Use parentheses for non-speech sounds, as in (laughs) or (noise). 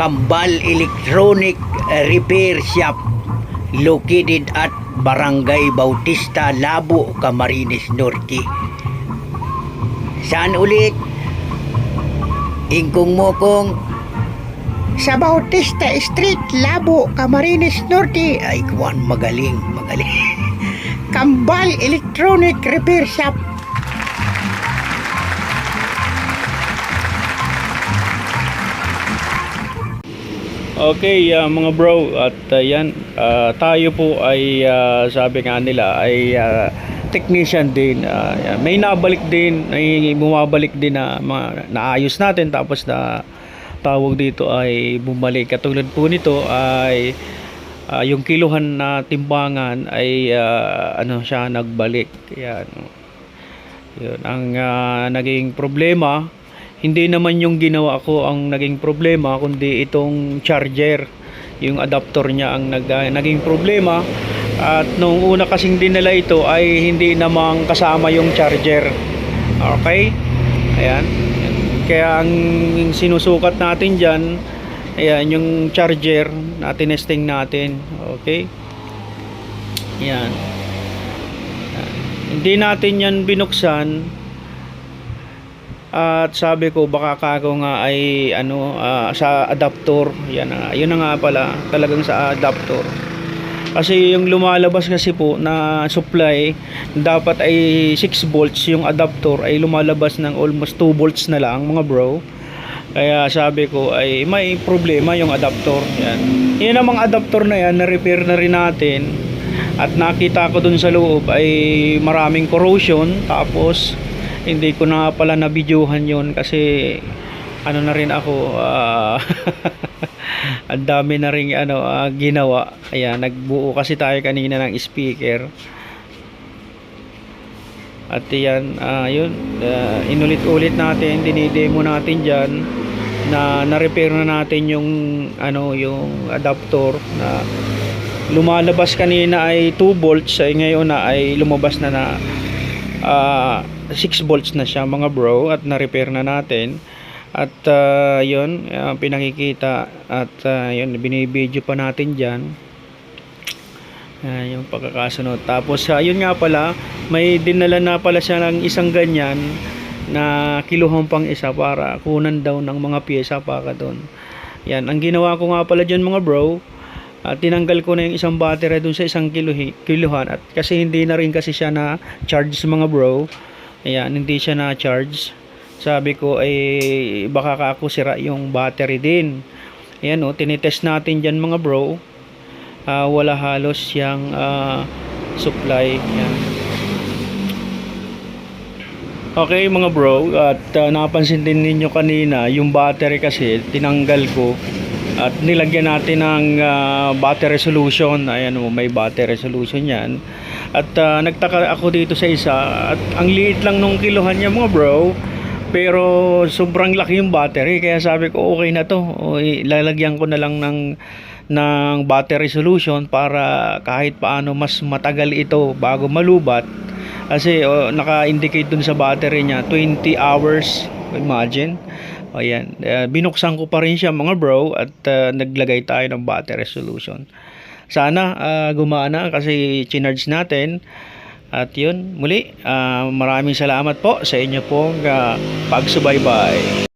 Kambal Electronic Repair Shop located at Barangay Bautista, Labo, Camarines Norte. Saan ulit? Ingkong mo kong sa Bautista Street, Labo, Camarines Norte. Ay, kuwan, magaling, magaling. (laughs) Kambal Electronic Repair Shop. Okay, ah, mga bro, at ah, yan, ah, tayo po ay ah, sabi nga nila ay ah, technician din. Yan. may nabalik din, may bumabalik din na mga naayos natin tapos na tawag dito ay bumalik. Katulad po nito ay ah, yung kiluhan na timbangan ay ah, ano siya nagbalik. Yan. Yun ang ah, naging problema hindi naman yung ginawa ko ang naging problema kundi itong charger. Yung adapter niya ang nag, ah, naging problema. At nung una kasing dinala ito ay hindi namang kasama yung charger. Okay? Ayan. Kaya ang sinusukat natin dyan ayan yung charger na tinesting natin. Okay? Yan Ayan. hindi natin yan binuksan at sabi ko baka kako nga ay ano ah, sa adapter. Yan na. Yun na nga pala talagang sa adapter. Kasi yung lumalabas kasi po na supply dapat ay 6 volts yung adapter ay lumalabas ng almost 2 volts na lang mga bro. Kaya sabi ko ay may problema yung adapter. Yan. Yan namang adapter na yan na repair na rin natin. At nakita ko dun sa loob ay maraming corrosion tapos hindi ko na pala na videohan yon kasi ano na rin ako ah, (laughs) ang dami na rin ano ah, ginawa. Ayan nagbuo kasi tayo kanina ng speaker. At yan ah, yun ah, inulit-ulit natin dinidemo natin dyan na na-repair na natin yung ano yung adapter na lumalabas kanina ay 2 volts ay ngayon na ay lumabas na na ah, 6 volts na siya mga bro at na-repair na natin. At ah, yun ah, pinakikita at ah, yun binibideo pa natin dyan. Ah, yung pagkakasunod tapos ah, yun nga pala may dinala na pala siya ng isang ganyan na kiluhan pang isa para kunan daw ng mga pyesa para doon yan ang ginawa ko nga pala dyan mga bro at tinanggal ko na yung isang battery dun sa isang kiluhi, kiluhan. At kasi hindi na rin kasi siya na charge mga bro. Ayan hindi siya na charge. Sabi ko ay baka ka ako sira yung battery din. Ayan o tinitest natin dyan mga bro. Ah, wala halos yung ah, supply. Yan Okay mga bro, at uh, napansin din ninyo kanina, yung battery kasi tinanggal ko at nilagyan natin ng uh, battery solution. Ayan mo, may battery solution yan. At uh, nagtaka ako dito sa isa at ang liit lang nung kilohan niya mga bro. Pero sobrang laki yung battery kaya sabi ko okay na to. O, ilalagyan ko na lang ng ng battery solution para kahit paano mas matagal ito bago malubat kasi oh, naka-indicate dun sa battery niya 20 hours. Imagine. O yan. Eh, binuksan ko pa rin siya mga bro at uh, naglagay tayo ng battery solution. Sana uh, gumana kasi chinarge natin. At yun, muli, uh, maraming salamat po sa inyo pong uh, pagsubaybay.